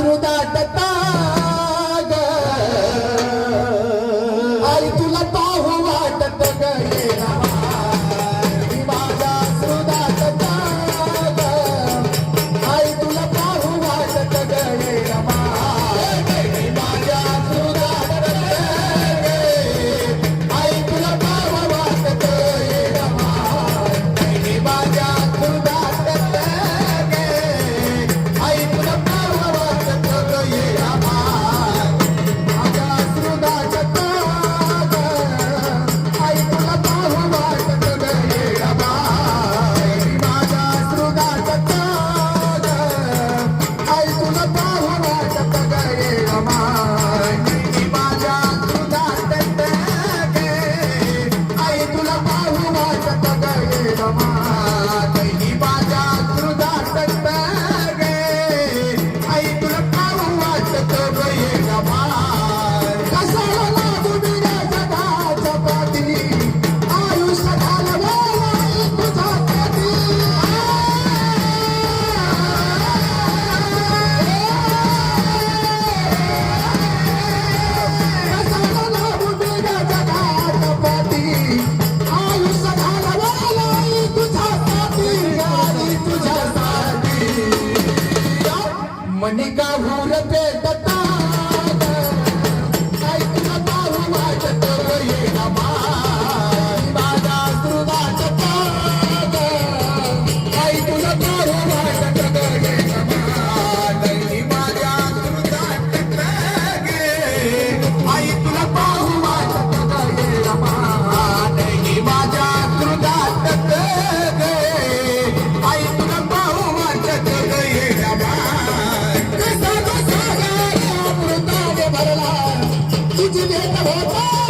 श्रुदाटता Come on, baby. तुझ्यासाठी मनिका भूर पेटता तुझी भेट होता